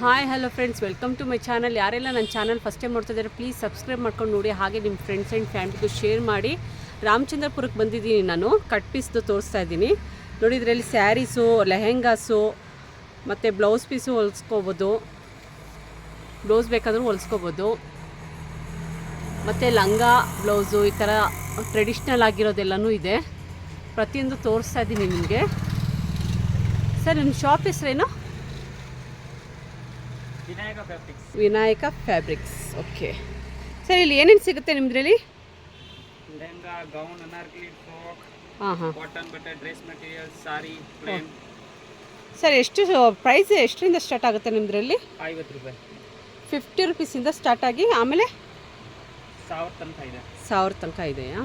Hi hello friends welcome to my channel ಯಾರೆಲ್ಲ ನನ್ನ channel first time ನೋಡ್ತಾ ಇದ್ದಾರೆ ಪ್ಲೀಸ್ ಸಬ್ಸ್ಕ್ರೈಬ್ ಮಾಡ್ಕೊಂಡು ನೋಡಿ. ಹಾಗೆ ನಿಮ್ಮ ಫ್ರೆಂಡ್ಸ್ ಆ್ಯಂಡ್ ಫ್ಯಾಮಿಲಿಗೂ ಶೇರ್ ಮಾಡಿ. ರಾಮಚಂದ್ರಪುರಕ್ಕೆ ಬಂದಿದ್ದೀನಿ ನಾನು. ಕಟ್ ಪೀಸ್ದು ತೋರಿಸ್ತಾ ಇದ್ದೀನಿ. ನೋಡಿ, ಇದರಲ್ಲಿ ಸ್ಯಾರೀಸು ಲೆಹೆಂಗಾಸು ಮತ್ತು ಬ್ಲೌಸ್ ಪೀಸು ಹೊಲಿಸ್ಕೋಬೋದು. ಬ್ಲೌಸ್ ಬೇಕಾದರೂ ಹೊಲಿಸ್ಕೋಬೋದು. ಮತ್ತು ಲಂಗ ಬ್ಲೌಸು ಈ ಥರ ಟ್ರೆಡಿಷ್ನಲ್ ಆಗಿರೋದೆಲ್ಲನೂ ಇದೆ. ಪ್ರತಿಯೊಂದು ತೋರಿಸ್ತಾ ಇದ್ದೀನಿ ನಿಮಗೆ. ಸರ್, ನಿಮ್ಮ shop ಹೆಸ್ರೇನು? Vinayaka fabrics Vinayaka fabrics okay sir ಇಲ್ಲಿ ಏನೇನು ಸಿಗುತ್ತೆ ನಿಮ್ಮದ್ರಲ್ಲಿ ಲೆಹಂಗಾ ಗೌನ್ ಅನಾರ್ಕಲಿ ಫ್ರಾಕ್ ಹಾಂ ಹಾಂ. ಕಾಟನ್ ಬಟ್ಟೆ dress material sari plain sir ಎಷ್ಟು ಪ್ರೈಸ್ ಎಷ್ಟರಿಂದ ಸ್ಟಾರ್ಟ್ ಆಗುತ್ತೆ ನಿಮ್ಮದ್ರಲ್ಲಿ ಐವತ್ತು ರೂಪಾಯಿ. ಫಿಫ್ಟಿ ರುಪೀಸಿಂದ ಸ್ಟಾರ್ಟ್ ಆಗಿ ಆಮೇಲೆ? ಸಾವಿರ ತನಕ ಇದೆ. ಸಾವಿರ ತನಕ ಇದೆಯಾ?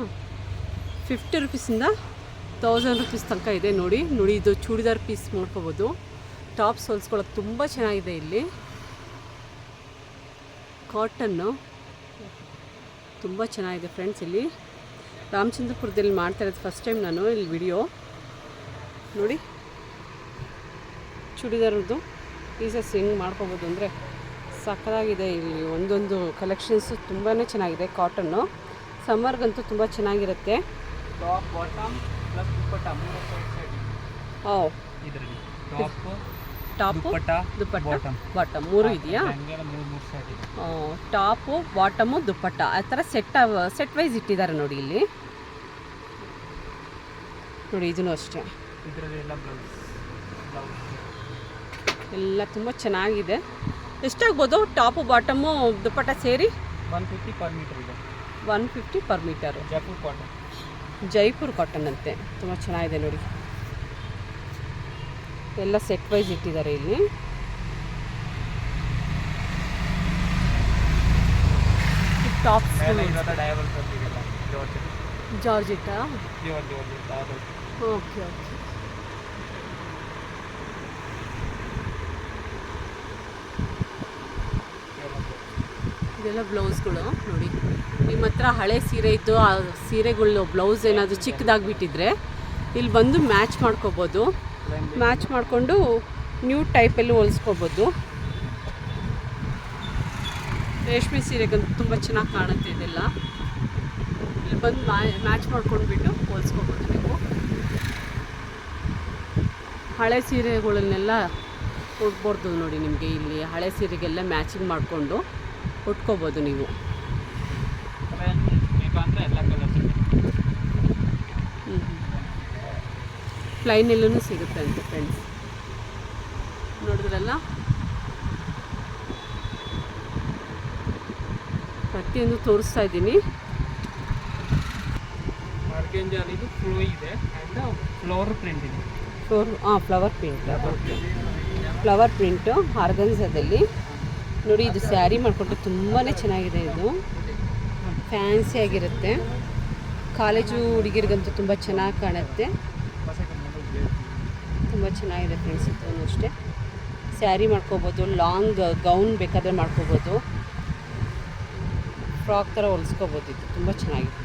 ಫಿಫ್ಟಿ ರುಪೀಸಿಂದ ತೌಸಂಡ್ ರುಪೀಸ್ ತನಕ ಇದೆ ನೋಡಿ. ನೋಡಿ ಇದು ಚೂಡಿದಾರ್ ಪೀಸ್ ನೋಡ್ಕೋಬೋದು. ಟಾಪ್ಸ್ ಹೊಲ್ಸ್ಕೊಳ್ಳೋಕೆ ತುಂಬ ಚೆನ್ನಾಗಿದೆ ಇಲ್ಲಿ. ಕಾಟನ್ನು ತುಂಬ ಚೆನ್ನಾಗಿದೆ ಫ್ರೆಂಡ್ಸ್ ಇಲ್ಲಿ. ರಾಮಚಂದ್ರಪುರದಲ್ಲಿ ಮಾಡ್ತಾ ಇರೋದು ಫಸ್ಟ್ ಟೈಮ್ ನಾನು ಇಲ್ಲಿ ವಿಡಿಯೋ ನೋಡಿ ಚೂಡಿದಾರದ್ದು ಪೀಸಸ್ ಹೆಂಗೆ ಮಾಡ್ಕೋಬೋದು ಅಂದರೆ ಸಕ್ಕದಾಗಿದೆ ಇಲ್ಲಿ ಒಂದೊಂದು ಕಲೆಕ್ಷನ್ಸು ತುಂಬಾ ಚೆನ್ನಾಗಿದೆ ಕಾಟನ್ನು. ಸಮ್ಮರ್ಗಂತೂ ತುಂಬ ಚೆನ್ನಾಗಿರುತ್ತೆ. ಓ ಇದರಲ್ಲಿ. ಟಾಪ್ ದುಪ್ಪಟ್ಟ ಬಾಟಮ್ ಮೂರು ಇದೆಯಾ? ಟಾಪ್ ಇದೆ. ಬಾಟಮು ದುಪ್ಪಟ್ಟ. ಆ ಥರ ಸೆಟ್ ಸೆಟ್ ವೈಸ್ ಇಟ್ಟಿದ್ದಾರೆ ನೋಡಿ ಇಲ್ಲಿ. ನೋಡಿ ಇದನ್ನು ಅಷ್ಟೇ. ಎಲ್ಲ ತುಂಬ ಚೆನ್ನಾಗಿದೆ. ಎಷ್ಟಾಗ್ಬೋದು ಟಾಪು ಬಾಟಮು ದುಪ್ಪಟ್ಟ ಸೇರಿ? ಒನ್ ಫಿಫ್ಟಿ ಪರ್ ಮೀಟರ್ ಇದೆ. One fifty per metre Jaipur cotton Jaipur cotton ಅಂತೆ. ತುಂಬ ಚೆನ್ನಾಗಿದೆ ನೋಡಿ. ಎಲ್ಲ ಸೆಟ್ ವೈಸ್ ಇಟ್ಟಿದ್ದಾರೆ ಇಲ್ಲಿ. ಟಾಪ್ಸ್ ಜಾರ್ಜಿಟಾ ಓಕೆ ಓಕೆ ಇದೆಲ್ಲ ಬ್ಲೌಸ್ಗಳು ನೋಡಿ. ನಿಮ್ಮ ಹತ್ರ ಹಳೆ ಸೀರೆ ಇದ್ದು ಆ ಸೀರೆಗಳು ಬ್ಲೌಸ್ ಏನಾದರೂ ಚಿಕ್ಕದಾಗಿಬಿಟ್ಟಿದ್ರೆ ಇಲ್ಲಿ ಬಂದು ಮ್ಯಾಚ್ ಮಾಡ್ಕೋಬೋದು. ಮ್ಯಾಚ್ ಮಾಡಿಕೊಂಡು ನ್ಯೂ ಟೈಪಲ್ಲಿ ಹೊಲಿಸ್ಕೋಬೋದು. ರೇಷ್ಮೆ ಸೀರೆಗಂತೂ ತುಂಬ ಚೆನ್ನಾಗಿ ಕಾಣುತ್ತೆ ಇದೆಲ್ಲ. ಇಲ್ಲಿ ಬಂದು ಮ್ಯಾಚ್ ಮಾಡ್ಕೊಂಡ್ಬಿಟ್ಟು ಹೋಲಿಸ್ಕೋಬೋದು ನೀವು. ಹಳೆ ಸೀರೆಗಳನ್ನೆಲ್ಲ ಉಟ್ಬೋದು ನೋಡಿ ನಿಮಗೆ ಇಲ್ಲಿ. ಹಳೆ ಸೀರೆಗೆಲ್ಲ ಮ್ಯಾಚಿಂಗ್ ಮಾಡಿಕೊಂಡು ಉಟ್ಕೋಬೋದು ನೀವು. ಎಲ್ಲ ಕಲರ್ ಪ್ಲೈನಲ್ಲೂ ಸಿಗುತ್ತೆ ಅಂತ ಫ್ರೆಂಡ್ಸ್ ನೋಡಿದ್ರಲ್ಲ? ಪ್ರತಿಯೊಂದು ತೋರಿಸ್ತಾ ಇದ್ದೀನಿ. ಫ್ಲವರ್ ಇದು ಫ್ಲೋ ಇದೆ ಆ್ಯಂಡ್ ಫ್ಲೋರ್ ಪ್ರಿಂಟ್ ಇದೆ. ಫ್ಲೋರ್ ಹಾಂ ಫ್ಲವರ್ ಪ್ರಿಂಟ್ ಫ್ಲವರ್ ಪ್ರಿಂಟು ಆರ್ಗನ್ಸದಲ್ಲಿ ನೋಡಿ ಇದು ಸ್ಯಾರಿ ಮಾಡಿಕೊಟ್ಟು ತುಂಬಾ ಚೆನ್ನಾಗಿದೆ ಇದು. ಫ್ಯಾನ್ಸಿ ಆಗಿರುತ್ತೆ. ಕಾಲೇಜು ಹುಡುಗಿರಿಗಂತೂ ತುಂಬ ಚೆನ್ನಾಗಿ ಕಾಣುತ್ತೆ. ಚೆನ್ನಾಗಿದೆ ಫ್ರೆಂಡ್ಸ್ ಇದು ಅಷ್ಟೇ ಸ್ಯಾರಿ ಮಾಡ್ಕೋಬೋದು, ಲಾಂಗ್ ಗೌನ್ ಬೇಕಾದರೆ ಮಾಡ್ಕೋಬೋದು. ಫ್ರಾಕ್ ಥರ ಹೊಲಿಸ್ಕೋಬೋದು ಇದು, ತುಂಬ ಚೆನ್ನಾಗಿದೆ.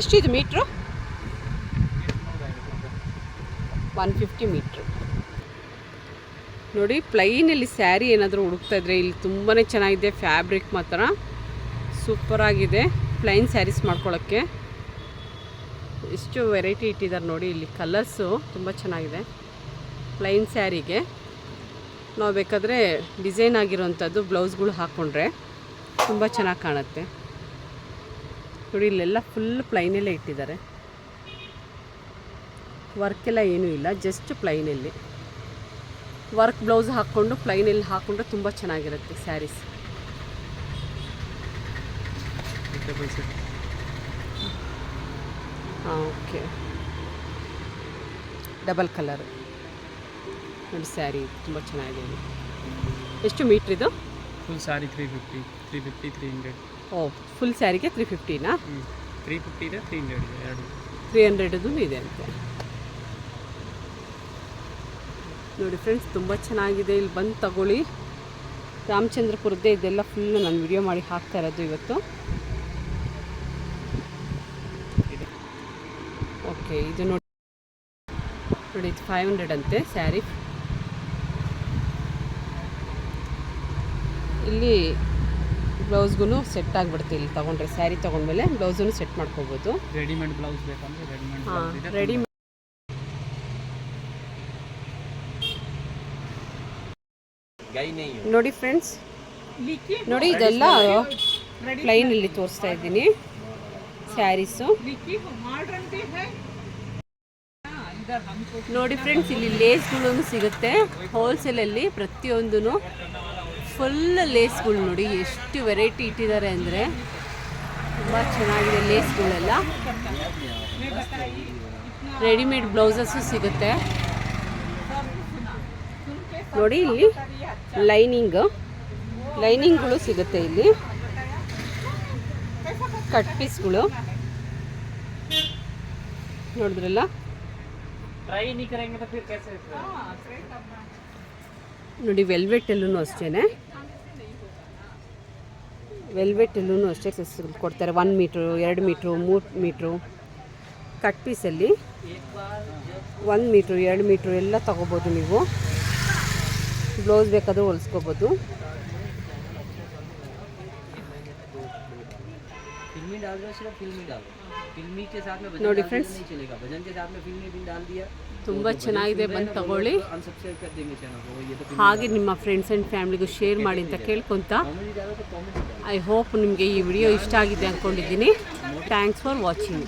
ಎಷ್ಟು ಇದು ಮೀಟ್ರು? One fifty metre. ನೋಡಿ, ಪ್ಲೈನಲ್ಲಿ ಸ್ಯಾರಿ ಏನಾದರೂ ಹುಡುಕ್ತಾ ಇದ್ರೆ ಇಲ್ಲಿ ತುಂಬಾ ಚೆನ್ನಾಗಿದೆ, ಫ್ಯಾಬ್ರಿಕ್ ಮಾತ್ರ. ಸೂಪರಾಗಿದೆ, ಪ್ಲೈನ್ ಸ್ಯಾರೀಸ್ ಮಾಡ್ಕೊಳ್ಳೋಕ್ಕೆ ಎಷ್ಟು ವೆರೈಟಿ ಇಟ್ಟಿದ್ದಾರೆ ನೋಡಿ, ಇಲ್ಲಿ ಕಲರ್ಸು ತುಂಬ ಚೆನ್ನಾಗಿದೆ. ಪ್ಲೈನ್ ಸ್ಯಾರಿಗೆ ನಾವು ಬೇಕಾದರೆ ಡಿಸೈನ್ ಆಗಿರೋಂಥದ್ದು ಬ್ಲೌಸ್ಗಳು ಹಾಕ್ಕೊಂಡ್ರೆ ತುಂಬ ಚೆನ್ನಾಗಿ ಕಾಣುತ್ತೆ. ನೋಡಿ, ಇಲ್ಲೆಲ್ಲ ಫುಲ್ ಪ್ಲೈನಲ್ಲೇ ಇಟ್ಟಿದ್ದಾರೆ. ವರ್ಕೆಲ್ಲ ಏನೂ ಇಲ್ಲ ಜಸ್ಟ್ ಪ್ಲೈನಲ್ಲಿ ವರ್ಕ್ ಬ್ಲೌಸ್ ಹಾಕ್ಕೊಂಡು ಪ್ಲೈನಲ್ಲಿ ಹಾಕ್ಕೊಂಡ್ರೆ ತುಂಬ ಚೆನ್ನಾಗಿರುತ್ತೆ ಸ್ಯಾರೀಸ್ ಹಾಂ ಓಕೆ. Double colour. ನೋಡಿ ಸ್ಯಾರಿ ತುಂಬ ಚೆನ್ನಾಗಿದೆ ಎಷ್ಟು ಮೀಟ್ರ್ ಇದು? Full sari three fifty three fifty three hundred ಓ ಫುಲ್ ಸ್ಯಾರಿಗೆ ತ್ರೀ ಫಿಫ್ಟಿನಾ ತ್ರೀ ಫಿಫ್ಟಿ ಇದೆ ತ್ರೀ ಹಂಡ್ರೆಡ್ ಇದೆ ಎರಡು. ತ್ರೀ ಹಂಡ್ರೆಡದು ಇದೆ ಅಂತೆ. ನೋಡಿ ಫ್ರೆಂಡ್ಸ್ ತುಂಬ ಚೆನ್ನಾಗಿದೆ. ಇಲ್ಲಿ ಬಂದು ತಗೊಳ್ಳಿ. ರಾಮಚಂದ್ರಪುರದ್ದೇ ಇದೆಲ್ಲ ಫುಲ್ ನಾನು ವಿಡಿಯೋ ಮಾಡಿ ಹಾಕ್ತಾ ಇರೋದು ಇವತ್ತು. ಓಕೆ ಇದು ನೋಡಿ. ನೋಡಿ ಇದು ಫೈವ್ ಹಂಡ್ರೆಡ್ ಅಂತೆ ಸ್ಯಾರಿ ಇಲ್ಲಿ ಬ್ಲೌಸ್ಗೂ ಸೆಟ್ ಆಗಿಬಿಡುತ್ತೆ ಇಲ್ಲಿ ತೊಗೊಂಡ್ರೆ. ಸ್ಯಾರಿ ತೊಗೊಂಡ್ಮೇಲೆ ಬ್ಲೌಸನ್ನು ಸೆಟ್ ಮಾಡ್ಕೋಬೋದು. ರೆಡಿಮೇಡ್ ಬ್ಲೌಸ್ ಬೇಕಂದ್ರೆ ರೆಡಿಮೇಡ್ ಹಾಂ ಬ್ಲೌಸ್ ರೆಡಿ ನೋಡಿ ಫ್ರೆಂಡ್ಸ್ ನೋಡಿ ಇದೆಲ್ಲ ಲೈನ್ ಇಲ್ಲಿ ತೋರಿಸ್ತಾ ಇದ್ದೀನಿ. ಸ್ಯಾರೀಸು ನೋಡಿ ಫ್ರೆಂಡ್ಸ್, ಇಲ್ಲಿ ಲೇಸ್ಗಳು ಸಿಗುತ್ತೆ. ಹೋಲ್ಸೇಲಲ್ಲಿ ಪ್ರತಿಯೊಂದೂ ಫುಲ್ ಲೇಸ್ಗಳು ನೋಡಿ, ಎಷ್ಟು ವೆರೈಟಿ ಇಟ್ಟಿದ್ದಾರೆ ಅಂದರೆ ತುಂಬ ಚೆನ್ನಾಗಿದೆ ಲೇಸ್ಗಳೆಲ್ಲ. ರೆಡಿಮೇಡ್ ಬ್ಲೌಸಸ್ಸು ಸಿಗುತ್ತೆ. ನೋಡಿ ಇಲ್ಲಿ ಲೈನಿಂಗ್, ಲೈನಿಂಗ್ಗಳು ಸಿಗುತ್ತೆ ಇಲ್ಲಿ. ಕಟ್ ಪೀಸ್ಗಳು ನೋಡಿದ್ರಲ್ಲ? ट्राई नहीं करेंगे तो फिर कैसे ನೋಡಿ ವೆಲ್ವೆಟಲ್ಲೂ ಅಷ್ಟೇ ವೆಲ್ವೆಟಲ್ಲೂ ಅಷ್ಟೇ ಸೈಜ್ ಕೊಡ್ತಾರೆ ಒನ್ ಮೀಟ್ರು ಎರಡು ಮೀಟ್ರು ಮೂರು ಮೀಟ್ರು ಕಟ್ ಪೀಸಲ್ಲಿ ಒಂದು ಮೀಟ್ರು ಎರಡು ಮೀಟ್ರು ಎಲ್ಲ ತೊಗೋಬೋದು ನೀವು ಬ್ಲೌಸ್ ಬೇಕಾದರೂ ಹೊಲಿಸ್ಕೋಬೋದು फिल्मी डाल दो सिर्फ फिल्मी डालो फिल्मी के साथ में भजन ನೋಡಿ डाल दिया ಫ್ರೆಂಡ್ಸ್ तो नहीं चलेगा भजन के साथ में फिल्मी भी डाल दिया ತುಂಬ ಚೆನ್ನಾಗಿದೆ ಬಂದು ತಗೊಳ್ಳಿ अनसब्सक्राइब कर देंगे चैनल को ये तो ಹಾಗೆ ನಿಮ್ಮ ಫ್ರೆಂಡ್ಸ್ ಆ್ಯಂಡ್ ಫ್ಯಾಮ್ಲಿಗೂ ಶೇರ್ ಮಾಡಿ ಅಂತ ಕೇಳ್ಕೊತ कॉमेडी डालो तो कॉमेडी डालो ಐ ಹೋಪ್ ನಿಮಗೆ ಈ ವಿಡಿಯೋ ಇಷ್ಟ ಆಗಿದೆ ಅಂದ್ಕೊಂಡಿದ್ದೀನಿ ಥ್ಯಾಂಕ್ಸ್ ಫಾರ್ ವಾಚಿಂಗ್